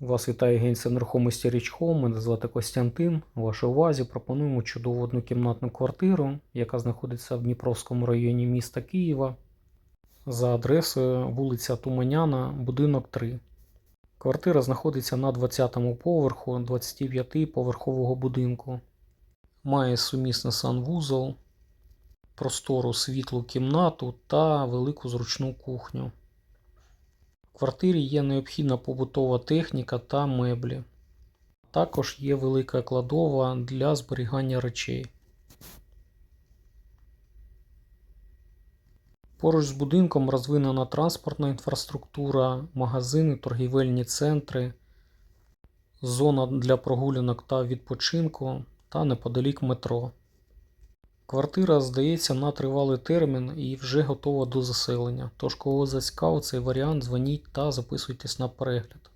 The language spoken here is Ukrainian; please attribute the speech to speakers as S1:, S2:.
S1: Вас вітає агенція нерухомості Home. Мене звати Костянтин. У вашій увазі пропонуємо чудову однокімнатну квартиру, яка знаходиться в Дніпровському районі міста Києва за адресою вулиця Туманяна, будинок 3. Квартира знаходиться на 20-му поверху 25-поверхового будинку. Має сумісний санвузол, простору світлу кімнату та велику зручну кухню. В квартирі є необхідна побутова техніка та меблі. Також є велика кладова для зберігання речей. Поруч з будинком розвинена транспортна інфраструктура, магазини, торгівельні центри, зона для прогулянок та відпочинку та неподалік метро. Квартира здається на тривалий термін і вже готова до заселення. Тож, кого зацікавив цей варіант, дзвоніть та записуйтесь на перегляд.